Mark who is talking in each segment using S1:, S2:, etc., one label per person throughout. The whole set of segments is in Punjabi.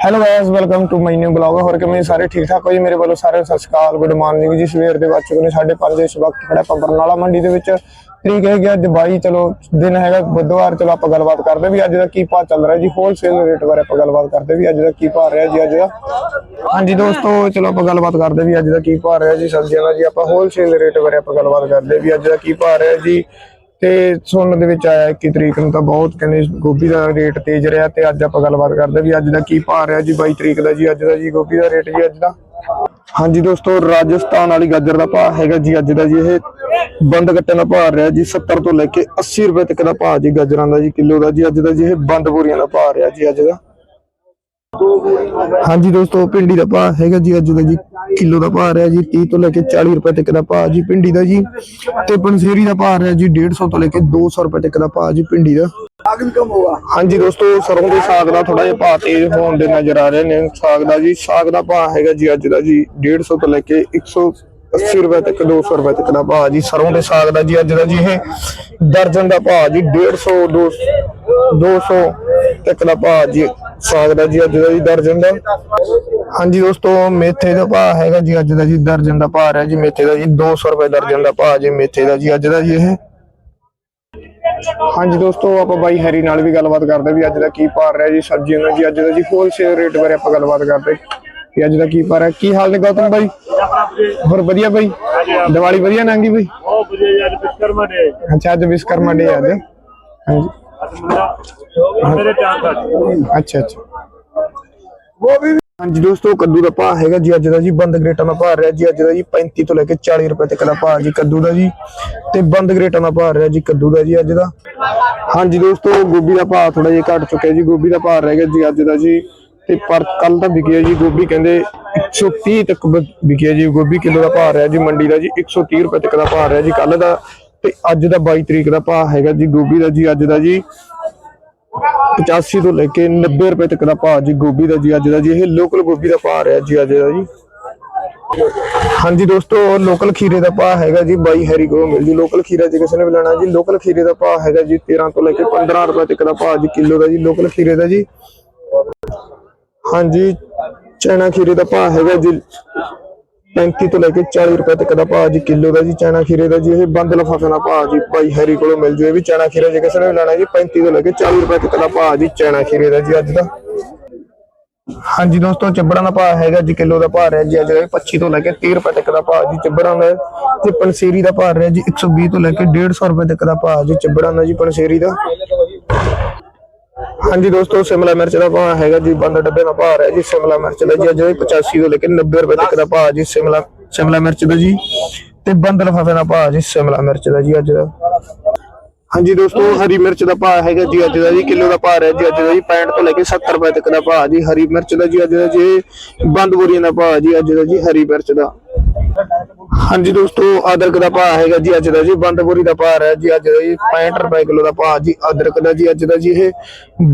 S1: Hello guys welcome to my new blog ਹੋਰ ਕਿਵੇਂ ਸਾਰੇ ਠੀਕ ਠਾਕ ਹੋ ਜੀ? ਮੇਰੇ ਵੱਲੋਂ ਸਾਰੇ ਸਤਿ ਸ਼੍ਰੀ ਅਕਾਲ ਗੁੱਡ ਮਾਰਨਿੰਗ ਜੀ। ਸਵੇਰ ਦੇ ਵੱਜ ਚੁੱਕੇ ਨੇ 5:30 ਇਸ ਵਕਤ ਖੜਾ ਆਪਾਂ ਬਰਨਾਲਾ ਮੰਡੀ ਦੇ ਵਿੱਚ। ਤਰੀਕ ਹੈ ਗਿਆ ਅੱਜ 22 ਚਲੋ, ਦਿਨ ਹੈਗਾ ਬੁੱਧਵਾਰ, ਚਲੋ ਆਪਾਂ ਗੱਲਬਾਤ ਕਰਦੇ ਵੀ ਅੱਜ ਦਾ ਕੀ ਭਾਅ ਚੱਲ ਰਿਹਾ ਜੀ। ਹੋਲਸੇਲ ਰੇਟ ਬਾਰੇ ਆਪਾਂ ਗੱਲਬਾਤ ਕਰਦੇ ਵੀ ਅੱਜ ਦਾ ਕੀ ਭਾਅ ਰਿਹਾ ਜੀ ਅੱਜ ਦਾ। ਹਾਂਜੀ ਦੋਸਤੋ, ਚਲੋ ਆਪਾਂ ਗੱਲਬਾਤ ਕਰਦੇ ਵੀ ਅੱਜ ਦਾ ਕੀ ਭਾਅ ਰਿਹਾ ਜੀ, ਸਬਜ਼ੀਆਂ ਦਾ ਜੀ। ਆਪਾਂ ਹੋਲਸੇਲ ਰੇਟ ਬਾਰੇ ਆਪਾਂ ਗੱਲਬਾਤ ਕਰਦੇ ਵੀ ਅੱਜ ਦਾ ਕੀ ਭਾਅ ਰਿਹਾ ਜੀ। ਤੇ ਸੁਣਨ ਦੇ ਵਿੱਚ ਆਇਆ 21 ਤਰੀਕ ਨੂੰ ਤਾਂ ਬਹੁਤ ਕਹਿੰਦੇ ਗੋਭੀ ਦਾ ਰੇਟ ਤੇਜ਼ ਰਿਹਾ ਤੇ ਅੱਜ ਆਪਾਂ ਗੱਲਬਾਤ ਕਰਦੇ ਵੀ ਅੱਜ ਦਾ ਕੀ ਭਾਅ ਰਿਹਾ ਜੀ 22 ਤਰੀਕ ਦਾ ਜੀ, ਅੱਜ ਦਾ ਜੀ ਗੋਭੀ ਦਾ ਰੇਟ ਜੀ ਅੱਜ ਦਾ। ਹਾਂਜੀ ਦੋਸਤੋ, ਰਾਜਸਥਾਨ ਵਾਲੀ ਗਾਜਰ ਦਾ ਭਾਅ ਹੈਗਾ ਜੀ ਅੱਜ ਦਾ ਜੀ, ਇਹ ਬੰਦ ਕੱਟਣ ਦਾ ਭਾਅ ਰਿਹਾ ਜੀ 70 ਤੋਂ ਲੈ ਕੇ 80 ਰੁਪਏ ਤੱਕ ਦਾ ਭਾਅ ਜੀ ਗਾਜਰਾਂ ਦਾ ਜੀ, ਕਿਲੋ ਦਾ ਜੀ, ਅੱਜ ਦਾ ਜੀ, ਇਹ ਬੰਦ ਬੋਰੀਆਂ ਦਾ ਭਾਅ ਰਿਹਾ ਜੀ ਅੱਜ ਦਾ। ਹਾਂਜੀ ਦੋਸਤੋ ਭਿੰਡੀ ਦਾ ਭਾਅ ਹੈਗਾ ਜੀ ਅੱਜ ਦਾ ਜੀ ਕਿਲੋ ਦਾ ਭਾਅ ਰਿਹਾ ਜੀ 30 ਤੋਂ ਲੈ ਕੇ 40 ਰੁਪਏ ਤੱਕ ਦਾ ਭਾਅ ਜੀ ਭਿੰਡੀ ਦਾ ਜੀ। ਤੇ ਪੰਸੇਰੀ ਦਾ ਭਾਅ ਰਿਹਾ ਜੀ 150 ਤੋਂ ਲੈ ਕੇ 200 ਰੁਪਏ ਤੱਕ ਦਾ ਭਾਅ ਜੀ ਭਿੰਡੀ ਦਾ। ਹਾਂਜੀ ਦੋਸਤੋ ਸਰੋਂ ਦੇ ਸਾਗ ਦਾ ਥੋੜਾ ਜਿਹਾ ਭਾਅ ਤੇਜ਼ ਹੋਣ ਦੇ ਨਜ਼ਰ ਆ ਰਹੇ ਨੇ। ਸਾਗ ਦਾ ਜੀ ਸਾਗ ਦਾ ਭਾਅ ਹੈਗਾ ਜੀ ਅੱਜ ਦਾ ਜੀ 150 ਤੋਂ ਲੈ ਕੇ 180 ਰੁਪਏ ਤੱਕ 200 ਰੁਪਏ ਤੱਕ ਦਾ ਭਾਅ ਜੀ। ਸਰੋਂ ਦੇ ਸਾਗ ਦਾ ਜੀ ਅੱਜ ਦਾ ਜੀ ਇਹ ਦਰਜਨ ਦਾ ਭਾਅ ਜੀ 150 200 ਤੱਕ ਦਾ ਭਾਅ ਜੀ। ਸਾਗ ਦਾ ਜੀ ਅੱਜ ਦਾ ਜੀ ਦਰਜਨ ਦਾ। ਹਾਂਜੀ ਦੋਸਤੋ ਮੇਥੇ ਦਾ ਭਾਅ ਹੈਗਾ ਜੀ ਅੱਜ ਦਾ ਜੀ ਦਰਜਨ ਦਾ ਭਾਅ ਹੈ ਜੀ ਮੇਥੇ ਦਾ ਜੀ 200 ਰੁਪਏ ਦਰਜਨ ਦਾ ਭਾਅ ਜੀ ਮੇਥੇ ਦਾ ਜੀ ਅੱਜ ਦਾ ਜੀ ਇਹ। ਹਾਂਜੀ ਦੋਸਤੋ ਆਪਾਂ ਬਾਈ ਹੈਰੀ ਨਾਲ ਵੀ ਗੱਲਬਾਤ ਕਰਦੇ ਵੀ ਅੱਜ ਦਾ ਕੀ ਭਾਅ ਰਿਹਾ ਜੀ ਸਬਜ਼ੀਆਂ ਦਾ ਜੀ ਅੱਜ ਦਾ ਜੀ ਹੋਲਸੇਲ ਰੇਟ ਬਾਰੇ ਆਪਾਂ ਗੱਲਬਾਤ ਕਰਦੇ ਵੀ ਅੱਜ ਦਾ ਕੀ ਭਾਅ ਰਿਹਾ। ਕੀ ਹਾਲ ਨੇ ਗੌਤਮ ਬਾਈ? ਹੋਰ ਵਧੀਆ ਬਾਈ? ਦੀਵਾਲੀ ਵਧੀਆ ਲੰਘੀ ਬਾਈ?
S2: ਉਹ ਬੁਝੇ ਯਾਰ ਵਿਸ਼ਕਰਮਾ ਡੇ
S1: ਅੱਛਾ ਅੱਜ ਵਿਸ਼ਕਰਮਾ ਡੇ ਅੱਜ। ਹਾਂਜੀ। ਅੱਛਾ ਅੱਛਾ। ਉਹ ਵੀ ਹਾਂਜੀ ਦੋਸਤੋ ਕੱਦੂ ਦਾ ਭਾਅ ਹੈਗਾ ਜੀ ਅੱਜ ਦਾ ਜੀ, ਬੰਦ ਗ੍ਰੇਟਾਂ ਦਾ ਭਾਅ ਰਿਹਾ ਜੀ, ਅੱਜ ਦਾ ਜੀ 35 ਤੋਂ ਲੈ ਕੇ 40 ਰੁਪਏ ਤੱਕ ਦਾ ਭਾਅ ਜੀ ਕੱਦੂ ਦਾ ਜੀ, ਤੇ ਬੰਦ ਗ੍ਰੇਟਾਂ ਦਾ ਭਾਅ ਰਿਹਾ ਜੀ ਕੱਦੂ ਦਾ ਜੀ ਅੱਜ ਦਾ। ਹਾਂਜੀ ਦੋਸਤੋ, ਗੋਭੀ ਦਾ ਭਾਅ ਥੋੜਾ ਜਿਹਾ ਘਟ ਚੁੱਕਿਆ ਜੀ, ਗੋਭੀ ਦਾ ਭਾਅ ਰਹਿ ਗਿਆ ਜੀ ਅੱਜ ਦਾ ਜੀ, ਤੇ ਪਰ ਕੱਲ ਤਾਂ ਵਿਕਿਆ ਜੀ ਗੋਭੀ ਕਹਿੰਦੇ 130 ਤੱਕ ਵ- ਵਿਕਿਆ ਜੀ, ਗੋਭੀ ਕਿਲੋ ਦਾ ਭਾਅ ਰਿਹਾ ਜੀ ਮੰਡੀ ਦਾ ਜੀ 130 ਰੁਪਏ ਤੱਕ ਦਾ ਭਾਅ ਰਿਹਾ ਜੀ ਕੱਲ ਦਾ ਤੇ ਅੱਜ ਦਾ 22 ਤਰੀਕ ਦਾ ਭਾਅ ਹੈਗਾ ਜੀ, ਗੋਭੀ ਦਾ ਜੀ ਅੱਜ ਦਾ ਜੀ। 85 ਤੋਂ ਲੈ ਕੇ 90 ਰੁਪਏ ਤੱਕ ਦਾ ਭਾਅ ਜੀ, ਗੋਭੀ ਦਾ ਜੀ ਅੱਜ ਦਾ ਜੀ। ਇਹ ਲੋਕਲ ਗੋਭੀ ਦਾ ਭਾਅ ਰਿਹਾ ਜੀ ਅੱਜ ਦਾ ਜੀ। ਹਾਂਜੀ ਦੋਸਤੋ ਲੋਕਲ ਖੀਰੇ ਦਾ ਭਾਅ ਹੈਗਾ ਜੀ, ਬਾਈ ਹੈਰੀ ਕੋਲ ਮਿਲ ਜੀ। ਲੋਕਲ ਖੀਰਾ ਜੇ ਕਿਸੇ ਨੇ ਵੀ ਲੈਣਾ ਜੀ ਲੋਕਲ ਖੀਰੇ ਦਾ ਭਾਅ ਹੈਗਾ ਜੀ 13 ਤੋਂ ਲੈ ਕੇ 15 ਰੁਪਏ ਤੱਕ ਦਾ ਭਾਅ ਜੀ, ਕਿਲੋ ਦਾ ਜੀ ਲੋਕਲ ਖੀਰੇ ਦਾ ਜੀ। ਹਾਂਜੀ, ਚੈਨਾ ਖੀਰੇ ਦਾ ਭਾਅ ਹੈਗਾ ਜੀ। 35 ਤੋਂ ਲੈ ਕੇ 40 ਰੁਪਏ ਤੱਕ ਦਾ ਭਾਅ ਜੀ, ਕਿਲੋ ਦਾ ਜੀ, ਚੈਨਾ ਖੀਰੇ ਦਾ ਜੀ, ਇਹ ਬੰਦ ਲਫਾਫੇ ਦਾ ਭਾਅ ਜੀ, ਭਾਈ ਹੈਰੀ ਕੋਲੋਂ ਮਿਲ ਜੂ, ਇਹ ਵੀ ਚੈਨਾ ਖੀਰਾ ਜੇ ਕਿਸੇ ਨੇ ਲੈਣਾ ਜੀ 35 ਤੋਂ ਲੈ ਕੇ 40 ਰੁਪਏ ਤੱਕ ਦਾ ਭਾਅ ਜੀ, ਚੈਨਾ ਖੀਰੇ ਦਾ ਜੀ ਅੱਜ ਦਾ। ਹਾਂਜੀ ਦੋਸਤੋ, ਚੱਬੜਾਂ ਦਾ ਭਾਅ ਹੈਗਾ ਜੀ, ਕਿਲੋ ਦਾ ਭਾਅ ਰਿਹਾ ਜੀ, ਅੱਜ ਦਾ 25 ਤੋਂ ਲੈ ਕੇ 30 ਰੁਪਏ ਤੱਕ ਦਾ ਭਾਅ ਜੀ, ਚੱਬੜਾਂ ਦਾ। ਤੇ ਪਨਸੇਰੀ ਦਾ ਭਾਅ ਰਿਹਾ ਜੀ 120 ਤੋਂ ਲੈ ਕੇ 150 ਰੁਪਏ ਤੱਕ ਦਾ ਭਾਅ ਜੀ, ਚੱਬੜਾਂ ਦਾ ਜੀ, ਪਨਸੇਰੀ ਦਾ। ਹਾਂਜੀ ਦੋਸਤੋ, ਸ਼ਿਮਲਾ ਮਿਰਚ ਦਾ ਭਾਅ ਹੈਗਾ ਜੀ, ਬੰਦ ਡੱਬੇ ਦਾ ਭਾਅ ਹੈ ਜੀ ਸ਼ਿਮਲਾ ਮਿਰਚ ਦਾ ਜੀ, ਅੱਜ 85 ਤੋਂ ਲੈ ਕੇ 90 ਰੁਪਏ ਤੱਕ ਦਾ ਭਾਅ ਜੀ ਸ਼ਿਮਲਾ ਸ਼ਿਮਲਾ ਮਿਰਚ ਦਾ ਜੀ ਤੇ ਬੰਦ ਲਫਾਫੇ ਦਾ ਭਾਅ ਜੀ ਸ਼ਿਮਲਾ ਮਿਰਚ ਦਾ ਜੀ ਅੱਜ ਦਾ। ਹਾਂਜੀ ਦੋਸਤੋ, ਹਰੀ ਮਿਰਚ ਦਾ ਭਾਅ ਹੈਗਾ ਜੀ ਅੱਜ ਦਾ ਜੀ, ਕਿਲੋ ਦਾ ਭਾਅ ਹੈ ਜੀ ਅੱਜ ਦਾ ਜੀ 65 ਤੋਂ ਲੈ ਕੇ 70 ਰੁਪਏ ਤੱਕ ਦਾ ਭਾਅ ਜੀ, ਹਰੀ ਮਿਰਚ ਦਾ ਜੀ ਅੱਜ ਦਾ ਜੀ ਬੰਦ ਬੋਰੀਆਂ ਦਾ ਭਾਅ ਜੀ ਅੱਜ ਦਾ ਜੀ, ਹਰੀ ਮਿਰਚ ਦਾ। ਹਾਂਜੀ ਦੋਸਤੋ ਅਦਰਕ ਦਾ ਭਾਅ ਹੈਗਾ ਜੀ ਅੱਜ ਦਾ ਜੀ ਬੰਦ ਦਾ ਭਾਅ ਹੈ ਜੀ ਅੱਜ ਦਾ ਜੀ 65 ਰੁਪਏ ਕਿਲੋ ਦਾ ਭਾਅ ਜੀ, ਅਦਰਕ ਦਾ ਜੀ ਅੱਜ ਦਾ ਜੀ, ਇਹ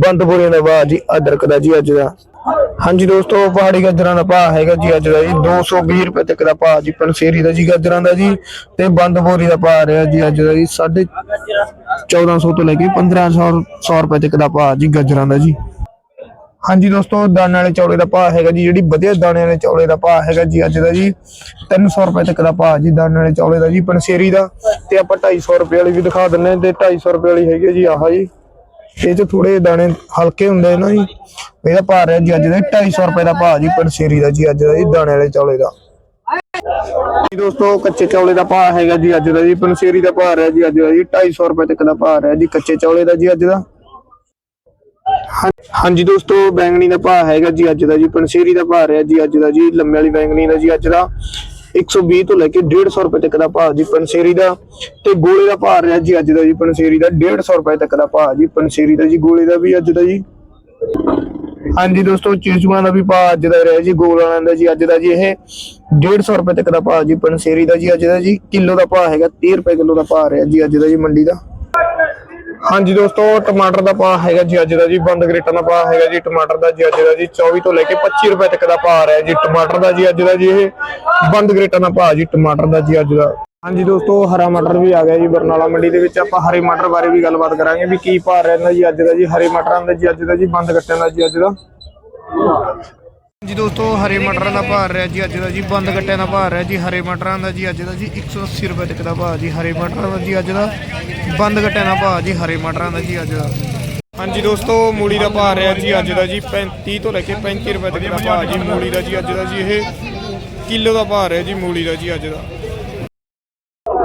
S1: ਬੰਦ ਦਾ ਭਾਅ ਜੀ, ਅਦਰਕ ਦਾ ਜੀ ਅੱਜ ਦਾ। ਹਾਂਜੀ ਦੋਸਤੋ, ਪਹਾੜੀ ਗਾਜਰਾਂ ਦਾ ਭਾਅ ਹੈਗਾ ਜੀ ਅੱਜ ਦਾ ਜੀ 220 ਰੁਪਏ ਤੱਕ ਦਾ ਭਾਅ ਜੀ, ਪੰਸੇਰੀ ਦਾ ਜੀ ਗਾਜਰਾਂ ਦਾ ਜੀ, ਤੇ ਬੰਦ ਬੋਰੀ ਦਾ ਭਾਅ ਰਿਹਾ ਜੀ ਅੱਜ ਦਾ ਜੀ 1450 ਤੋਂ ਲੈ ਕੇ 1500 100 ਰੁਪਏ ਤੱਕ ਦਾ ਭਾਅ ਜੀ ਗਾਜਰਾਂ ਦਾ ਜੀ। ਹਾਂਜੀ ਦੋਸਤੋ, ਦਾਣੇ ਵਾਲੇ ਚੌਲੇ ਦਾ ਭਾਅ ਹੈਗਾ ਜੀ, ਜਿਹੜੀ ਵਧੀਆ ਦਾਣੇ ਵਾਲੇ ਚੌਲੇ ਦਾ ਭਾਅ ਹੈਗਾ ਜੀ ਅੱਜ ਦਾ ਜੀ। 300 ਰੁਪਏ ਤੱਕ ਦਾ ਭਾਅ ਜੀ ਦਾਣੇ ਵਾਲੇ ਚੌਲੇ ਦਾ ਜੀ ਪੰਸੇਰੀ ਦਾ। ਤੇ ਆਪਾਂ 250 ਰੁਪਏ ਵਾਲੀ ਵੀ ਦਿਖਾ ਦਿੰਨੇ ਤੇ 250 ਰੁਪਏ ਵਾਲੀ ਹੈਗੀ ਜੀ ਆਹ ਜੀ। ਇਹ ਚ ਥੋੜੇ ਦਾਣੇ ਹਲਕੇ ਹੁੰਦੇ ਨੇ ਜੀ। ਇਹਦਾ ਭਾਅ ਰਿਹਾ ਜੀ ਅੱਜ ਦਾ 250 ਰੁਪਏ ਦਾ ਭਾਅ ਜੀ ਪੰਸੇਰੀ ਦਾ ਜੀ, ਅੱਜ ਦਾ ਜੀ ਦਾਣੇ ਵਾਲੇ ਚੌਲੇ ਦਾ। ਜੀ ਦੋਸਤੋ, ਕੱਚੇ ਚੌਲੇ ਦਾ ਭਾਅ ਹੈਗਾ ਜੀ ਅੱਜ ਦਾ ਜੀ ਪੰਸੇਰੀ ਦਾ ਭਾਅ ਰਿਹਾ ਜੀ ਅੱਜ ਦਾ ਜੀ 250 ਰੁਪਏ ਤੱਕ ਦਾ ਭਾਅ ਰਿਹਾ ਜੀ, ਕੱਚੇ ਚੌਲੇ ਦਾ ਜੀ ਅੱਜ ਦਾ। ਹਾਂਜੀ ਦੋਸਤੋ, ਬੈਂਗਣੀ ਦਾ ਭਾਅ ਹੈਗਾ ਜੀ ਅੱਜ ਦਾ ਜੀ ਪੰਸੇਰੀ ਦਾ ਭਾਅ ਰਿਹਾ ਜੀ ਅੱਜ ਦਾ ਜੀ, ਲੰਮੇ ਵਾਲੀ ਬੈਂਗਣੀ ਦਾ ਜੀ ਅੱਜ ਦਾ। 120 ਤੋਂ ਲੈ ਕੇ 150 ਰੁਪਏ ਤੱਕ ਦਾ ਭਾਅ ਜੀ ਪੰਸੇਰੀ ਦਾ। ਤੇ ਗੋਲੇ ਦਾ ਭਾਅ ਰਿਹਾ ਜੀ ਅੱਜ ਦਾ ਜੀ ਪੰਸੇਰੀ ਦਾ 150 ਰੁਪਏ ਤੱਕ ਦਾ ਭਾਅ ਜੀ ਪੰਸੇਰੀ ਦਾ ਜੀ, ਗੋਲੇ ਦਾ ਵੀ ਅੱਜ ਦਾ ਜੀ। ਹਾਂਜੀ ਦੋਸਤੋ, ਚੀਚੂਆਂ ਦਾ ਵੀ ਭਾਅ ਅੱਜ ਦਾ ਰਿਹਾ ਜੀ, ਗੋਲ ਵਾਲਿਆਂ ਦਾ ਜੀ ਅੱਜ ਦਾ ਜੀ, ਇਹ 150 ਰੁਪਏ ਤੱਕ ਦਾ ਭਾਅ ਜੀ ਪੰਸੇਰੀ ਦਾ ਜੀ ਅੱਜ ਦਾ ਜੀ। ਕਿਲੋ ਦਾ ਭਾਅ ਹੈਗਾ 30 ਰੁਪਏ ਕਿਲੋ ਦਾ ਭਾਅ ਰਿਹਾ ਜੀ ਅੱਜ ਦਾ ਜੀ ਮੰਡੀ ਦਾ। ਹਾਂਜੀ ਦੋਸਤੋ, ਟਮਾਟਰ ਦਾ ਭਾਅ ਹੈਗਾ ਜੀ ਅੱਜ ਦਾ ਜੀ, ਬੰਦ ਗ੍ਰੇਟਾਂ ਦਾ ਭਾਅ ਹੈਗਾ ਜੀ, ਟਮਾਟਰ ਦਾ ਜੀ ਅੱਜ ਦਾ ਜੀ 24 ਤੋਂ ਲੈ ਕੇ 25 ਰੁਪਏ ਤੱਕ ਦਾ ਭਾਅ ਰਿਹਾ ਜੀ, ਟਮਾਟਰ ਦਾ ਜੀ ਅੱਜ ਦਾ ਜੀ ਇਹ ਬੰਦ ਗ੍ਰੇਟਾਂ ਦਾ ਭਾਅ ਜੀ, ਟਮਾਟਰ ਦਾ ਜੀ ਅੱਜ ਦਾ। ਹਾਂਜੀ ਦੋਸਤੋ, ਹਰਾ ਮਟਰ ਵੀ ਆ ਗਿਆ ਜੀ, ਬਰਨਾਲਾ ਮੰਡੀ ਦੇ ਵਿੱਚ ਆਪਾਂ ਹਰੇ ਮਟਰ ਬਾਰੇ ਵੀ ਗੱਲਬਾਤ ਕਰਾਂਗੇ ਵੀ ਕੀ ਭਾਅ ਰਹਿੰਦਾ ਜੀ ਅੱਜ ਦਾ ਜੀ, ਹਰੇ ਮਟਰਾਂ ਦਾ ਜੀ, ਅੱਜ ਦਾ ਜੀ, ਬੰਦ ਗੱਟਿਆਂ ਦਾ ਜੀ ਅੱਜ ਦਾ। ਜੀ ਦੋਸਤੋ, ਹਰੇ ਮਟਰਾਂ ਦਾ ਭਾਅ ਰਿਹਾ ਜੀ ਅੱਜ ਦਾ ਜੀ, ਬੰਦ ਗੱਟਿਆਂ ਦਾ ਭਾਅ ਰਿਹਾ ਜੀ, ਹਰੇ ਮਟਰਾਂ ਦਾ ਜੀ ਅੱਜ ਦਾ ਜੀ 180 ਰੁਪਏ ਤੱਕ ਦਾ ਭਾਅ ਜੀ, ਹਰੇ ਮਟਰਾਂ ਦਾ ਜੀ ਅੱਜ ਦਾ, ਬੰਦ ਗੱਟਿਆਂ ਦਾ ਭਾਅ ਜੀ, ਹਰੇ ਮਟਰਾਂ ਦਾ ਜੀ ਅੱਜ ਦਾ। ਹਾਂਜੀ ਦੋਸਤੋ, ਮੂਲੀ ਦਾ ਭਾਅ ਰਿਹਾ ਜੀ ਅੱਜ ਦਾ ਜੀ 35 ਤੋਂ ਲੈ ਕੇ 35 ਰੁਪਏ ਤੱਕ ਦਾ ਭਾਅ ਜੀ, ਮੂਲੀ ਦਾ ਜੀ ਅੱਜ ਦਾ ਜੀ, ਇਹ ਕਿਲੋ ਦਾ ਭਾਅ ਰਿਹਾ ਜੀ, ਮੂਲੀ ਦਾ ਜੀ ਅੱਜ ਦਾ।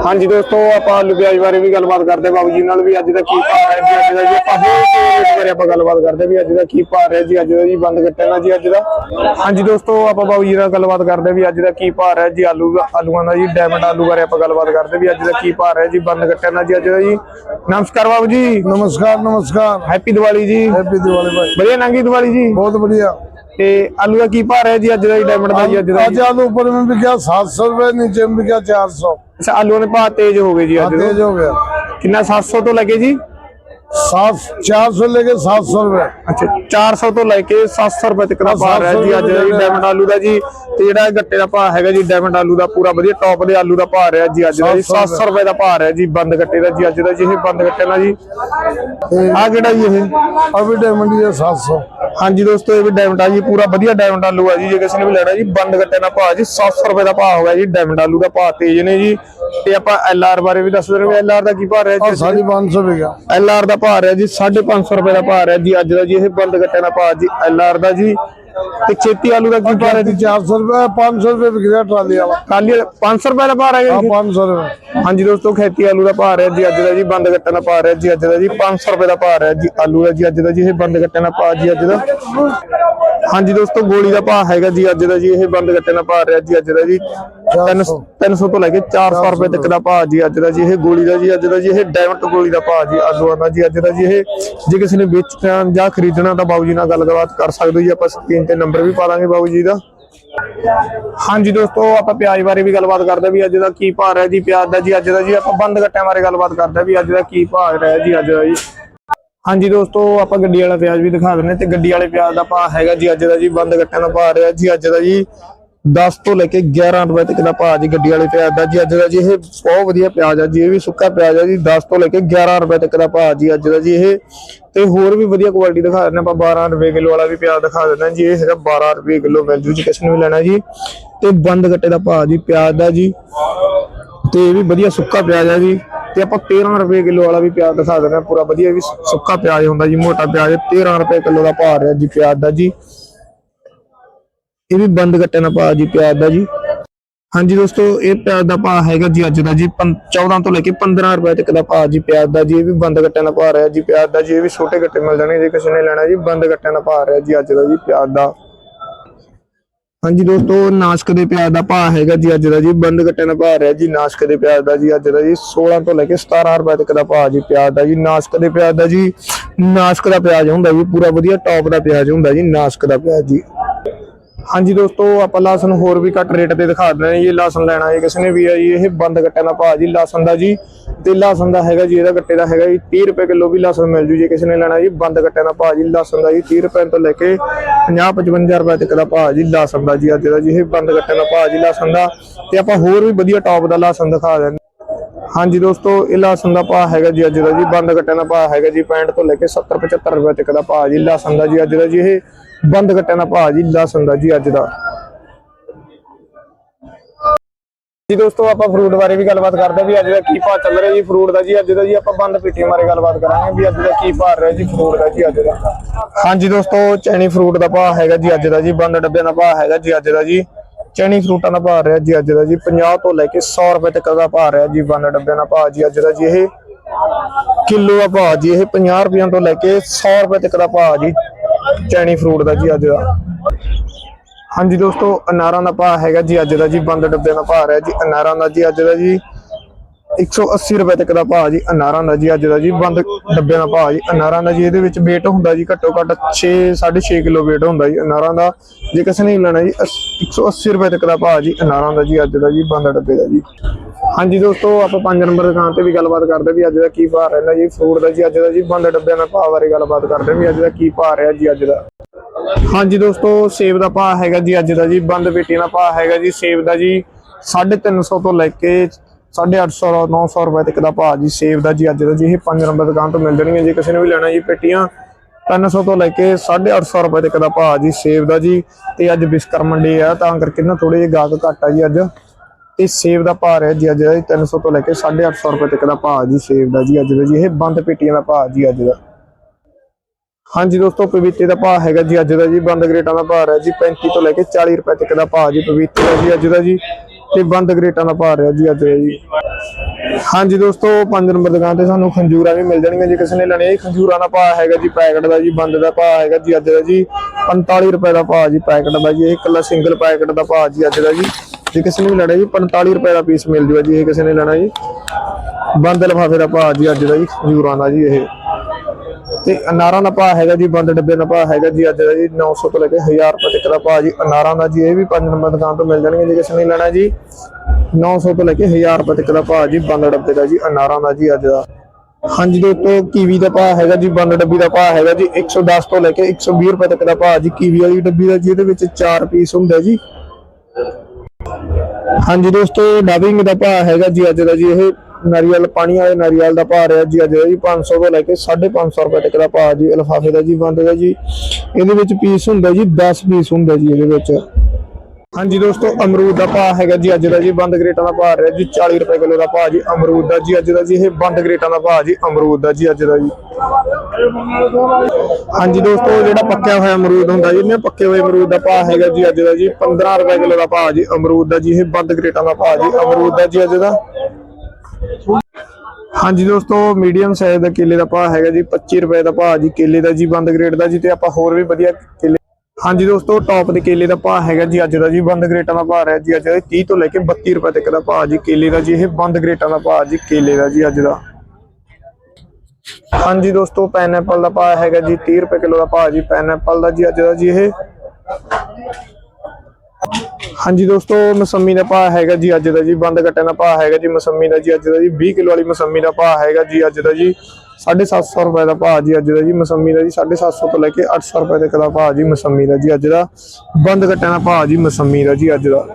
S1: ਹਾਂਜੀ ਦੋਸਤੋ ਆਪਾਂ ਲੁਬਿਆਜ ਬਾਰੇ ਵੀ ਗੱਲਬਾਤ ਕਰਦੇ ਬਾਬੂ ਜੀ ਨਾਲ ਵੀ ਅੱਜ ਦਾ ਕੀ ਭਾਅ ਹੈ ਜੀ ਅੱਜ ਦਾ ਜੀ ਆਪਾਂ ਰੇਟ ਬਾਰੇ ਆਪਾਂ ਗੱਲਬਾਤ ਕਰਦੇ ਵੀ ਅੱਜ ਦਾ ਕੀ ਭਾਅ ਹੈ ਜੀ ਅੱਜ ਦਾ ਜੀ ਬੰਦ ਕੱਟਣਾ ਜੀ ਅੱਜ ਦਾ। ਹਾਂਜੀ ਦੋਸਤੋ ਆਪਾਂ ਬਾਬੂ ਜੀ ਨਾਲ ਗੱਲਬਾਤ ਕਰਦੇ ਵੀ ਅੱਜ ਦਾ ਕੀ ਭਾਅ ਹੈ ਜੀ ਆਲੂ ਆਲੂਆਂ ਦਾ ਜੀ ਡਾਇਮੰਡ ਆਲੂ ਬਾਰੇ ਆਪਾਂ ਗੱਲਬਾਤ ਕਰਦੇ ਵੀ ਅੱਜ ਦਾ ਕੀ ਭਾਅ ਹੈ ਜੀ ਬੰਦ ਕੱਟਣਾ ਜੀ ਅੱਜ ਦਾ ਜੀ। ਨਮਸਕਾਰ ਬਾਬੂ ਜੀ।
S3: ਨਮਸਕਾਰ ਨਮਸਕਾਰ।
S1: ਹੈਪੀ ਦੀਵਾਲੀ ਜੀ।
S3: ਹੈਪੀ ਦੀਵਾਲੀ ਭਾਈ
S1: ਵਧੀਆ ਲੰਗੀ ਦੀਵਾਲੀ ਜੀ?
S3: ਬਹੁਤ ਵਧੀਆ।
S1: ਤੇ ਆਲੂ ਦਾ ਕੀ ਭਾਅ ਹੈ ਜੀ ਅੱਜ ਦਾ ਡਾਇਮੰਡ ਦਾ ਜੀ ਅੱਜ ਦਾ
S3: ਅੱਜ ਆਲੂ ਉੱਪਰ ਮੈਂ ਵਿਕਿਆ 700 ਰੁਪਏ ਨੀਚੇ ਵਿਕਿਆ 400
S1: ਅੱਛਾ ਆਲੂ ਦੇ ਭਾਅ ਤੇਜ਼ ਹੋ ਗਏ ਜੀ ਅੱਜ ਤੇਜ਼
S3: ਹੋ ਗਿਆ।
S1: ਕਿੰਨਾ 700 ਤੋਂ ਲੱਗੇ ਜੀ?
S3: सात चार सौ लेके सात सौ रुपए
S1: ਅੱਛਾ 400 ਤੋਂ ਲੈ ਕੇ 700 ਰੁਪਏ ਤੱਕ ਦਾ ਭਾਅ ਹੈ ਜੀ ਅੱਜ ਦਾ ਜੀ ਡਾਇਮੰਡ ਆਲੂ ਦਾ ਜੀ ਤੇ ਜਿਹੜਾ ਇਹ ਗੱਟੇ ਦਾ ਭਾਅ ਹੈਗਾ ਜੀ ਡਾਇਮੰਡ ਆਲੂ ਦਾ ਪੂਰਾ ਵਧੀਆ ਟੌਪ ਦੇ ਆਲੂ ਦਾ ਭਾਅ ਰਿਹਾ ਜੀ ਅੱਜ ਦਾ ਜੀ 700 ਰੁਪਏ ਦਾ ਭਾਅ ਰਿਹਾ ਜੀ ਬੰਦ ਗੱਟੇ ਦਾ ਜੀ ਅੱਜ ਦਾ ਜੀ ਇਹ ਬੰਦ ਗੱਟੇ ਦਾ ਜੀ ਆ ਕਿਹੜਾ ਜੀ ਇਹ
S3: अभी डायमंड है सात सौ
S1: ਹਾਂਜੀ ਦੋਸਤੋ ਇਹ ਵੀ ਡਾਇਮੰਡ ਆ ਜੀ ਪੂਰਾ ਵਧੀਆ ਡਾਇਮੰਡ ਆਲੂ ਆ ਜੀ ਜੇ ਕਿਸੇ ਨੇ ਵੀ ਲੈਣਾ ਜੀ ਬੰਦ ਗੱਟੇ ਦਾ ਭਾਅ ਜੀ 700 ਰੁਪਏ ਦਾ ਭਾਅ ਹੋਗਾ ਜੀ ਡਾਇਮੰਡ ਆਲੂ ਦਾ ਭਾਅ ਤੇਜ਼ ਨੇ ਜੀ ਤੇ ਆਪਾਂ ਐਲ ਆਰ ਬਾਰੇ ਵੀ ਦੱਸ ਦਿੰਦੇ ਐਲ ਆਰ ਦਾ ਕੀ ਭਾਅ ਰਿਹਾ ਜੀ?
S3: ਅੱਜ? 550 ਵਿਗਾ
S1: ਐਲ ਆਰ ਦਾ। ਭਾਅ ਰਿਹਾ ਜੀ 550 ਰੁਪਏ ਦਾ ਭਾਅ ਰਿਹਾ ਜੀ ਅੱਜ ਦਾ ਜੀ ਇਹ ਬੰਦ ਗੱਟਿਆਂ ਦਾ ਭਾਅ ਜੀ ਐਲ ਆਰ ਦਾ ਜੀ। ਤੇ ਛੇਤੀ ਆਲੂ ਦਾ ਕੀ ਭਾਅ ਰਿਹਾ ਜੀ?
S3: 400 ਰੁਪਏ 500 ਰੁਪਏ ਵਿਗਿਆ ਟਰਾਲੀ ਵਾਲਾ।
S1: ਕਾਲੀ 500 ਰੁਪਏ ਦਾ ਭਾਅ ਰਿਹਾ ਜੀ?
S3: 500 ਰੁਪਏ।
S1: ਹਾਂਜੀ ਦੋਸਤੋ ਖੇਤੀ ਆਲੂ ਦਾ ਭਾਅ ਰਿਹਾ ਜੀ ਅੱਜ ਦਾ ਜੀ ਬੰਦ ਗੱਟਿਆਂ ਦਾ ਭਾਅ ਰਿਹਾ ਜੀ ਅੱਜ ਦਾ ਜੀ 500 ਰੁਪਏ ਦਾ ਭਾਰ ਰਿਹਾ ਜੀ ਆਲੂ ਦਾ ਜੀ ਅੱਜ ਦਾ ਜੀ ਇਹ ਬੰਦ ਗੱਟਿਆਂ ਦਾ ਭਾਅ ਜੀ ਅੱਜ ਦਾ। ਹਾਂਜੀ ਦੋਸਤੋ ਗੋਲੀ ਦਾ ਭਾਅ ਹੈਗਾ ਜੀ ਅੱਜ ਦਾ ਜੀ ਇਹ ਬੰਦ ਗੱਟੇ ਦਾ ਭਾਅ ਰਿਹਾ ਜੀ ਅੱਜ ਦਾ ਜੀ। 300 300 ਤੋਂ ਲੈ ਕੇ 400 ਰੁਪਏ ਤੱਕ ਦਾ। ਭਾਅ ਜੀ ਅੱਜ ਦਾ ਜੀ ਇਹ ਗੋਲੀ ਦਾ ਜੀ ਅੱਜ ਦਾ ਜੀ ਇਹ ਡਾਇਮੰਡ ਗੋਲੀ ਦਾ ਭਾਅ ਜੀ ਆਲੂਆਂ ਦਾ ਜੀ ਅੱਜ ਦਾ ਜੀ ਇਹ ਜੇ ਕਿਸੇ ਨੇ ਵੇਚਣਾ ਜਾਂ ਖਰੀਦਣਾ ਤਾਂ ਬਾਬੂ ਜੀ ਨਾਲ ਗੱਲਬਾਤ ਕਰ ਸਕਦੇ ਹੋ ਜੀ ਆਪਾਂ ਸਕਰੀਨ ਤੇ ਨੰਬਰ ਵੀ ਪਾ ਦਾਂਗੇ ਬਾਬੂ ਜੀ ਦਾ। ਹਾਂਜੀ ਦੋਸਤੋ ਆਪਾਂ ਪਿਆਜ਼ ਬਾਰੇ ਵੀ ਗੱਲਬਾਤ ਕਰਦੇ ਵੀ ਅੱਜ ਦਾ ਕੀ ਭਾਅ ਹੈ ਜੀ ਪਿਆਜ਼ ਦਾ ਜੀ ਅੱਜ ਦਾ ਜੀ ਆਪਾਂ ਬੰਦ ਗੱਟਿਆਂ ਬਾਰੇ ਗੱਲਬਾਤ ਕਰਦੇ ਵੀ ਅੱਜ ਦਾ ਕੀ ਭਾਅ ਰਿਹਾ ਜੀ ਅੱਜ ਦਾ ਜੀ। ਹਾਂਜੀ ਦੋਸਤੋ, ਆਪਾਂ ਗੱਡੀ ਵਾਲਾ ਪਿਆਜ਼ ਵੀ ਦਿਖਾ ਦਿੰਦੇ ਹਾਂ ਤੇ ਗੱਡੀ ਵਾਲੇ ਪਿਆਜ਼ ਦਾ ਭਾਅ ਹੈਗਾ ਜੀ ਅੱਜ ਦਾ ਜੀ, ਬੰਦ ਗੱਟਿਆਂ ਦਾ ਭਾਅ ਰਿਹਾ ਜੀ, ਅੱਜ ਦਾ ਜੀ 10 ਤੋਂ ਲੈ ਕੇ 11 ਰੁਪਏ ਤੱਕ ਦਾ ਭਾਅ ਜੀ ਗੱਡੀ ਵਾਲੇ ਪਿਆਜ਼ ਦਾ ਜੀ, ਅੱਜ ਦਾ ਜੀ ਇਹ ਬਹੁਤ ਵਧੀਆ ਪਿਆਜ਼ ਆ ਜੀ, ਇਹ ਵੀ ਸੁੱਕਾ ਪਿਆਜ਼ ਆ ਜੀ 10 ਤੋਂ ਲੈ ਕੇ 11 ਰੁਪਏ ਤੱਕ ਦਾ ਭਾਅ ਜੀ ਅੱਜ ਦਾ ਜੀ ਇਹ। ਤੇ ਹੋਰ ਵੀ ਵਧੀਆ ਕੁਆਲਿਟੀ ਦਿਖਾ ਦਿੰਦੇ ਹਾਂ, ਆਪਾਂ 12 ਰੁਪਏ ਕਿਲੋ ਵਾਲਾ ਵੀ ਪਿਆਜ਼ ਦਿਖਾ ਦਿੰਦੇ ਹਾਂ ਜੀ, ਇਹ ਹੈਗਾ 12 ਰੁਪਏ ਕਿਲੋ ਮਿਲ ਜੂ ਜੀ ਕਿਸੇ ਨੂੰ ਵੀ ਲੈਣਾ ਜੀ। ਤੇ ਬੰਦ ਗੱਟੇ ਦਾ ਭਾਅ ਜੀ ਪਿਆਜ਼ ਦਾ ਜੀ ਤੇ ਇਹ ਵੀ ਵਧੀਆ ਸੁੱਕਾ ਪਿਆਜ਼ ਆ ਜੀ। ਤੇ ਆਪਾਂ 13 ਰੁਪਏ ਕਿਲੋ ਵਾਲਾ ਵੀ ਪਿਆਜ਼ ਦਿਖਾ ਦਿੰਦੇ ਹਾਂ, ਪੂਰਾ ਵਧੀਆ ਵੀ ਸੁੱਕਾ ਪਿਆਜ਼ ਹੁੰਦਾ ਜੀ, ਮੋਟਾ ਪਿਆਜ਼ 13 ਰੁਪਏ ਕਿਲੋ ਦਾ ਭਾਅ ਰਿਹਾ ਜੀ ਪਿਆਜ਼ ਦਾ ਜੀ। ਇਹ ਵੀ ਬੰਦ ਗੱਟੇ ਦਾ ਭਾਅ ਜੀ ਪਿਆਜ਼ ਦਾ ਜੀ। ਹਾਂਜੀ ਦੋਸਤੋ, ਇਹ ਪਿਆਜ਼ ਦਾ ਭਾਅ ਹੈਗਾ ਜੀ ਅੱਜ ਦਾ ਜੀ, ਪੰ- 14 ਤੋਂ ਲੈ ਕੇ 15 ਰੁਪਏ ਤੱਕ ਦਾ ਭਾਅ ਜੀ ਪਿਆਜ਼ ਦਾ ਜੀ, ਇਹ ਵੀ ਬੰਦ ਗੱਟਿਆਂ ਦਾ ਭਾਅ ਰਿਹਾ ਜੀ ਪਿਆਜ਼ ਦਾ ਜੀ, ਇਹ ਵੀ ਛੋਟੇ ਗੱਟੇ ਮਿਲ ਜਾਣਗੇ ਜੇ ਕਿਸੇ ਨੇ ਲੈਣਾ ਜੀ, ਬੰਦ ਗੱਟਿਆਂ ਦਾ ਭਾਅ ਰਿਹਾ ਜੀ ਅੱਜ ਦਾ ਜੀ ਪਿਆਜ਼ ਦਾ। ਹਾਂਜੀ ਦੋਸਤੋ, ਨਾਸ਼ਕ ਦੇ ਪਿਆਜ਼ ਦਾ ਭਾਅ ਹੈਗਾ ਜੀ ਅੱਜ ਦਾ ਜੀ, ਬੰਦ ਗੱਟਿਆਂ ਦਾ ਭਾਅ ਰਿਹਾ ਜੀ, ਨਾਸ਼ਕ ਦੇ ਪਿਆਜ਼ ਦਾ ਜੀ, ਅੱਜ ਦਾ ਜੀ 16 ਤੋਂ ਲੈ ਕੇ 17 ਰੁਪਏ ਤੱਕ ਦਾ ਭਾਅ ਜੀ ਪਿਆਜ਼ ਦਾ ਜੀ, ਨਾਸ਼ਕ ਦੇ ਪਿਆਜ਼ ਦਾ ਜੀ, ਨਾਸ਼ਕ ਦਾ ਪਿਆਜ਼ ਹੁੰਦਾ ਜੀ, ਪੂਰਾ ਵਧੀਆ ਟੌਪ ਦਾ ਪਿਆਜ਼ ਹੁੰਦਾ ਜੀ, ਨਾਸ਼ਕ ਦਾ ਪਿਆਜ਼ ਜੀ। ਹਾਂਜੀ ਦੋਸਤੋ, ਆਪਾਂ ਲਸਣ ਹੋਰ ਵੀ ਘੱਟ ਰੇਟ ਤੇ ਦਿਖਾ ਦਿੰਦੇ ਹਾਂ ਜੀ, ਲਸਣ ਲੈਣਾ ਹੈ ਕਿਸੇ ਨੇ ਵੀ ਆ ਜੀ, ਇਹ ਬੰਦ ਗੱਟਿਆਂ ਦਾ ਭਾਅ ਜੀ, ਲਸਣ ਦਾ ਜੀ, ਤੇ ਲਸਣ ਦਾ ਹੈਗਾ ਜੀ, ਇਹਦਾ ਗੱਟੇ ਦਾ ਹੈਗਾ ਜੀ 30 ਰੁਪਏ ਕਿਲੋ ਵੀ ਲਸਣ ਮਿਲ ਜੂ ਜੇ ਕਿਸੇ ਨੇ ਲੈਣਾ ਜੀ, ਬੰਦ ਕੱਟਿਆਂ ਦਾ ਭਾਅ ਜੀ, ਲਸਣ ਦਾ ਜੀ 30 ਰੁਪਏ ਤੋਂ ਲੈ ਕੇ 50 55 ਰੁਪਏ ਤੱਕ ਦਾ ਭਾਅ ਜੀ ਲਸਣ ਦਾ ਜੀ ਅੱਜ ਦਾ ਜੀ, ਇਹ ਬੰਦ ਗੱਟਿਆਂ ਦਾ ਭਾਅ ਜੀ ਲਸਣ ਦਾ ਤੇ ਆਪਾਂ ਹੋਰ ਵੀ ਵਧੀਆ ਟੌਪ ਦਾ ਲਾਸਨ ਦਿਖਾ ਦਿੰਦੇ ਹਾਂਜੀ ਦੋਸਤੋ, ਇਹ ਲਾਸਨ ਦਾ ਭਾਅ ਹੈਗਾ ਜੀ ਅੱਜ ਦਾ ਜੀ, ਬੰਦ ਗੱਟਿਆਂ ਦਾ ਭਾਅ ਹੈਗਾ ਜੀ 65 ਤੋਂ ਲੈ ਕੇ 70 75 ਰੁਪਏ ਤੱਕ ਦਾ ਭਾਅ ਜੀ ਲਾਸਨ ਦਾ ਜੀ ਅੱਜ ਦਾ ਜੀ, ਇਹ ਬੰਦ ਗੱਟਿਆਂ ਦਾ ਭਾਅ ਜੀ ਲਸਣ ਦਾ ਜੀ ਅੱਜ ਦਾ। ਜੀ ਦੋਸਤੋ, ਆਪਾਂ ਫਰੂਟ ਬਾਰੇ ਵੀ ਗੱਲਬਾਤ ਕਰਦੇ ਵੀ ਅੱਜ ਦਾ ਕੀ ਭਾਅ ਚੱਲ ਰਿਹਾ ਜੀ ਫਰੂਟ ਦਾ ਜੀ, ਅੱਜ ਦਾ ਜੀ ਆਪਾਂ ਬੰਦ ਪੀਟੀਆਂ ਬਾਰੇ ਗੱਲਬਾਤ ਕਰਾਂਗੇ ਵੀ ਅੱਜ ਦਾ ਕੀ ਭਾਅ ਰਿਹਾ ਜੀ ਫਰੂਟ ਦਾ ਜੀ ਅੱਜ ਦਾ। ਹਾਂਜੀ ਦੋਸਤੋ, ਚੈਨੀ ਫਰੂਟ ਦਾ ਭਾਅ ਹੈਗਾ ਜੀ ਅੱਜ ਦਾ ਜੀ, ਬੰਦ ਡੱਬਿਆਂ ਦਾ ਭਾਅ ਹੈਗਾ ਜੀ ਅੱਜ ਦਾ ਜੀ। ਚੈਨੀ ਫਰੂਟਾਂ ਦਾ ਭਾਅ ਰਿਹਾ ਜੀ ਅੱਜ ਦਾ ਜੀ 50 ਤੋਂ ਲੈ ਕੇ 100 ਰੁਪਏ ਤੱਕ ਦਾ ਭਾਅ ਰਿਹਾ ਜੀ ਬੰਦ ਡੱਬਿਆਂ ਦਾ ਭਾਅ ਜੀ ਅੱਜ ਦਾ ਜੀ, ਇਹ ਕਿਲੋ ਦਾ ਭਾਅ ਜੀ, ਇਹ 50 ਰੁਪਏ ਤੋਂ ਲੈ ਕੇ 100 ਰੁਪਏ ਤੱਕ ਦਾ ਭਾਅ ਜੀ ਚੈਨੀ ਫਰੂਟ ਦਾ ਜੀ ਅੱਜ ਦਾ। ਹਾਂਜੀ ਦੋਸਤੋ ਅਨਾਰਾਂ ਦਾ ਭਾਅ ਹੈਗਾ ਜੀ ਅੱਜ ਦਾ ਜੀ ਬੰਦ ਡੱਬੇ ਦਾ ਭਾਅ ਹੈ ਜੀ ਅਨਾਰਾਂ ਦਾ ਜੀ ਅੱਜ ਦਾ ਜੀ 180 ਰੁਪਏ ਤੱਕ ਦਾ ਭਾਅ ਜੀ ਅਨਾਰਾਂ ਦਾ ਜੀ ਅੱਜ ਦਾ ਜੀ ਬੰਦ ਡੱਬੇ ਦਾ ਭਾਅ ਜੀ ਅਨਾਰਾਂ ਦਾ ਜੀ ਇਹਦੇ ਵਿੱਚ weight ਹੁੰਦਾ ਜੀ ਘੱਟੋ ਘੱਟ 6 6.5 ਕਿਲੋ weight ਹੁੰਦਾ ਜੀ ਅਨਾਰਾਂ ਦਾ ਜੇ ਕਿਸੇ ਨੇ ਲੈਣਾ ਜੀ ਅਸ- 180 ਰੁਪਏ ਤੱਕ ਦਾ ਭਾਅ ਜੀ ਅਨਾਰਾਂ ਦਾ ਜੀ ਅੱਜ ਦਾ ਜੀ ਬੰਦ ਡੱਬੇ ਦਾ ਜੀ ਹਾਂਜੀ ਦੋਸਤੋ ਆਪਾਂ ਪੰਜ ਨੰਬਰ ਦੁਕਾਨ ਤੇ ਵੀ ਗੱਲਬਾਤ ਕਰਦੇ ਵੀ ਅੱਜ ਦਾ ਕੀ ਭਾਅ ਰਹਿੰਦਾ ਜੀ ਫਰੂਟ ਦਾ ਜੀ ਅੱਜ ਦਾ ਜੀ ਬੰਦ ਡੱਬਿਆਂ ਦਾ ਭਾਅ ਬਾਰੇ ਗੱਲਬਾਤ ਕਰਦੇ ਵੀ ਅੱਜ ਦਾ ਕੀ ਭਾਅ ਰਿਹਾ ਜੀ ਅੱਜ ਦਾ ਹਾਂਜੀ ਦੋਸਤੋ, ਸੇਬ ਦਾ ਭਾਅ ਹੈਗਾ ਜੀ ਅੱਜ ਦਾ ਜੀ, ਬੰਦ ਪੇਟੀਆਂ ਦਾ ਭਾਅ ਹੈਗਾ ਜੀ, ਸੇਬ ਦਾ ਜੀ 350 ਤੋਂ ਲੈ ਕੇ 850 900 ਰੁਪਏ ਤੱਕ ਦਾ ਭਾਅ ਜੀ, ਸੇਬ ਦਾ ਜੀ ਅੱਜ ਦਾ ਜੀ, ਇਹ ਪੰਜ ਨੰਬਰ ਦੁਕਾਨ ਤੋਂ ਮਿਲ ਜਾਣਗੀਆਂ ਜੇ, ਕਿਸੇ ਨੇ ਵੀ ਲੈਣਾ ਜੀ ਪੇਟੀਆਂ 300 ਤੋਂ ਲੈ ਕੇ 850 ਰੁਪਏ ਤੱਕ ਦਾ ਭਾਅ ਜੀ, ਸੇਬ ਦਾ ਜੀ, ਤੇ ਅੱਜ ਵਿਸ਼ਕਰਮ ਡੇ ਆ, ਤਾਂ ਕਰਕੇ ਨਾ ਥੋੜੇ ਜਿਹੇ ਗਾਹਕ ਘੱਟ ਆ ਜੀ ਅੱਜ, ਤੇ ਸੇਬ ਦਾ ਭਾਅ ਹੈ ਜੀ ਅੱਜ ਦਾ ਜੀ 300 ਤੋਂ ਲੈ ਕੇ 850 ਰੁਪਏ ਤੱਕ ਦਾ ਭਾਅ ਜੀ, ਸੇਬ ਦਾ ਜੀ ਅੱਜ ਦਾ ਜੀ, ਇਹ ਬੰਦ ਪੇਟੀਆਂ ਦਾ ਭਾਅ ਜੀ ਅੱਜ ਦਾ। ਹਾਂਜੀ ਦੋਸਤੋ ਪਪੀਤੇ ਦਾ ਭਾਅ ਹੈਗਾ ਜੀ ਅੱਜ ਦਾ ਜੀ, ਬੰਦ ਗਰੇਟਾਂ ਦਾ ਭਾਅ ਹੈ ਜੀ 35 ਤੋਂ ਲੈ ਕੇ 40 ਰੁਪਏ ਤੱਕ ਦਾ ਭਾਅ ਜੀ ਪਪੀਤੇ ਦਾ ਜੀ ਅੱਜ ਦਾ ਜੀ, ਤੇ ਬੰਦ ਗਰੇਟਾਂ ਦਾ ਭਾਅ ਹੈ ਜੀ ਅੱਜ ਦਾ ਜੀ। ਹਾਂਜੀ ਦੋਸਤੋ 5 ਨੰਬਰ ਦੁਕਾਨ ਤੇ ਸਾਨੂੰ ਖੰਜੂਰਾਂ ਵੀ ਮਿਲ ਜਾਣਗੀਆਂ ਜੇ, ਕਿਸੇ ਨੇ ਲੈਣੇ ਇਹ ਦਾ ਭਾਅ ਹੈਗਾ ਜੀ, ਪੈਕਟ ਦਾ ਜੀ, ਬੰਦ ਦਾ ਭਾਅ ਹੈਗਾ ਜੀ ਅੱਜ ਦਾ ਜੀ 45 ਰੁਪਏ ਦਾ ਭਾਅ ਜੀ ਪੈਕਟ ਦਾ ਜੀ, ਇਹ ਇਕੱਲਾ ਸਿੰਗਲ ਪੈਕਟ ਦਾ ਭਾਅ ਜੀ ਅੱਜ ਦਾ ਜੀ। ਜੇ ਕਿਸੇ ਨੇ ਵੀ ਲੈਣਾ ਜੀ 45 ਰੁਪਏ ਦਾ ਪੀਸ ਮਿਲ ਜੂਗਾ ਜੀ, ਇਹ ਕਿਸੇ ਨੇ ਲੈਣਾ ਜੀ। ਬੰਦ ਲਫਾਫੇ ਦਾ ਭਾਅ ਜੀ ਅੱਜ ਦਾ ਜੀ, ਖੰਜੂਰਾਂ ਦਾ ਜੀ ਇਹ। ਤੇ ਅਨਾਰਾਂ ਦਾ ਭਾਅ ਹੈਗਾ ਜੀ, ਬੰਦ ਡੱਬੇ ਦਾ ਭਾਅ ਹੈਗਾ ਜੀ, ਅੱਜ ਦਾ ਜੀ 900 ਤੋਂ ਲੈ ਕੇ 1000 ਰੁਪਏ ਤੱਕ ਦਾ ਭਾਅ ਜੀ, ਅਨਾਰਾਂ ਦਾ ਜੀ, ਇਹ ਵੀ 5 ਨੰਬਰ ਦੁਕਾਨ ਤੋਂ ਮਿਲ ਜਾਣਗੇ ਜੇ ਕਿਸੇ ਨੇ ਲੈਣਾ ਜੀ। 900 ਤੋਂ ਲੈ ਕੇ 1000 ਰੁਪਏ ਤੱਕ ਦਾ ਭਾਅ ਜੀ, ਬੰਦ ਡੱਬੇ ਦਾ ਜੀ, ਅਨਾਰਾਂ ਦਾ ਜੀ ਅੱਜ ਦਾ। ਹਾਂਜੀ ਦੋਸਤੋ ਕੀਵੀ ਦਾ ਭਾਅ ਹੈਗਾ ਜੀ, ਬੰਦ ਡੱਬੀ ਦਾ ਭਾਅ ਹੈਗਾ ਜੀ 110 ਤੋਂ ਲੈ ਕੇ 120 ਰੁਪਏ ਤੱਕ ਦਾ ਭਾਅ ਜੀ, ਕੀਵੀ ਵਾਲੀ ਡੱਬੀ ਦਾ ਜੀ, ਇਹਦੇ ਵਿੱਚ 4 ਪੀਸ ਹੁੰਦਾ ਜੀ। ਹਾਂਜੀ ਦੋਸਤੋ ਡਬਿੰਗ ਦਾ ਭਾਅ ਹੈਗਾ ਜੀ, ਅੱਜ ਦਾ ਜੀ, ਇਹ ਨਾਰੀਅਲ, ਪਾਣੀ ਵਾਲੇ ਨਾਰੀਅਲ ਦਾ ਭਾਅ ਰਿਹਾ ਜੀ, ਅੱਜ ਦਾ ਜੀ 500 ਤੋਂ ਲੈ ਕੇ 550 ਰੁਪਏ ਤੱਕ ਦਾ ਭਾਅ ਜੀ ਲਿਫਾਫੇ ਦਾ ਜੀ ਬੰਦ ਦਾ ਜੀ। ਇਹਦੇ ਵਿੱਚ ਪੀਸ ਹੁੰਦਾ ਜੀ 10 ਪੀਸ ਹੁੰਦਾ ਜੀ ਇਹਦੇ ਵਿੱਚ। ਹਾਂਜੀ ਦੋਸਤੋ, ਅਮਰੂਦ ਦਾ ਭਾਅ ਹੈਗਾ ਜੀ, ਅੱਜ ਦਾ ਜੀ ਬੰਦ ਗਰੇਟਾਂ ਦਾ ਭਾਅ ਰਿਹਾ ਜੀ 40 ਰੁਪਏ ਕਿਲੋ ਦਾ ਭਾਅ ਜੀ, ਅਮਰੂਦ ਦਾ ਜੀ, ਅੱਜ ਦਾ ਜੀ, ਇਹ ਬੰਦ ਗਰੇਟਾਂ ਦਾ ਭਾਅ ਜੀ, ਅਮਰੂਦ ਦਾ ਜੀ, ਅੱਜ ਦਾ ਜੀ। ਹਾਂਜੀ ਦੋਸਤੋ ਜਿਹੜਾ ਪੱਕਿਆ ਹੋਇਆ ਅਮਰੂਦ ਹੁੰਦਾ ਜੀ ਨੇ ਪੱਕੇ ਹੋਏ ਅਮਰੂਦ ਦਾ ਭਾਅ ਹੈਗਾ ਜੀ, ਅੱਜ ਦਾ ਜੀ 15 ਰੁਪਏ ਕਿਲੋ ਦਾ ਭਾਅ ਜੀ, ਅਮਰੂਦ ਦਾ ਜੀ, ਇਹ ਬੰਦ ਗਰੇਟਾਂ ਦਾ ਭਾਅ ਜੀ, ਅਮਰੂਦ ਦਾ ਜੀ, ਅੱਜ ਦਾ। ਹਾਂਜੀ ਦੋਸਤੋ ਮੀਡੀਅਮ ਸਾਈਜ਼ ਦਾ ਕੇਲੇ ਦਾ ਭਾਅ ਹੈਗਾ ਜੀ 25 ਰੁਪਏ ਦਾ ਭਾਅ ਜੀ, ਕੇਲੇ ਦਾ ਜੀ, ਬੰਦ ਗ੍ਰੇਡ ਦਾ ਜੀ, ਤੇ ਆਪਾਂ ਹੋਰ ਵੀ ਵਧੀਆ ਕੇਲੇ ਹਾਂਜੀ ਦੋਸਤੋ ਟੌਪ ਦੇ ਕੇਲੇ ਦਾ ਭਾਅ ਹੈਗਾ ਜੀ, ਅੱਜ ਦਾ ਜੀ, ਬੰਦ ਗ੍ਰੇਟਾਂ ਦਾ ਭਾਅ ਹੈ ਜੀ, ਅੱਜ ਦਾ 30 ਤੋਂ ਲੈ ਕੇ 32 ਰੁਪਏ ਤੱਕ ਦਾ ਭਾਅ ਜੀ, ਕੇਲੇ ਦਾ ਜੀ, ਇਹ ਬੰਦ ਗ੍ਰੇਟਾਂ ਦਾ ਭਾਅ ਜੀ, ਕੇਲੇ ਦਾ ਜੀ, ਅੱਜ ਦਾ। ਹਾਂਜੀ ਦੋਸਤੋ ਪਾਈਨਐਪਲ ਦਾ ਭਾਅ ਹੈਗਾ ਜੀ 30 ਰੁਪਏ ਕਿਲੋ ਦਾ ਭਾਅ ਜੀ ਪਾਈਨਐਪਲ ਦਾ ਜੀ, ਅੱਜ ਦਾ ਜੀ, ਇਹ ਹਾਂਜੀ ਦੋਸਤੋ, ਮਸੰਮੀ ਦਾ ਭਾਅ ਹੈਗਾ ਜੀ ਅੱਜ ਦਾ ਜੀ, ਬੰਦ ਕੱਟਿਆਂ ਦਾ ਭਾਅ ਹੈਗਾ ਜੀ ਮਸੰਮੀ ਦਾ ਜੀ, ਅੱਜ ਦਾ ਜੀ 20 ਕਿਲੋ ਵਾਲੀ ਮਸੰਮੀ ਦਾ ਭਾਅ ਹੈਗਾ ਜੀ, ਅੱਜ ਦਾ ਜੀ 750 ਰੁਪਏ ਦਾ ਭਾਅ ਜੀ, ਅੱਜ ਦਾ ਜੀ ਮਸੰਮੀ ਦਾ ਜੀ 750 ਤੋਂ ਲੈ ਕੇ 800 ਰੁਪਏ ਤੱਕ ਦਾ ਭਾਅ ਜੀ ਮਸੰਮੀ ਦਾ ਜੀ, ਅੱਜ ਦਾ ਬੰਦ ਕੱਟਿਆਂ ਦਾ ਭਾਅ ਜੀ ਮਸੰਮੀ ਦਾ ਜੀ, ਅੱਜ ਦਾ।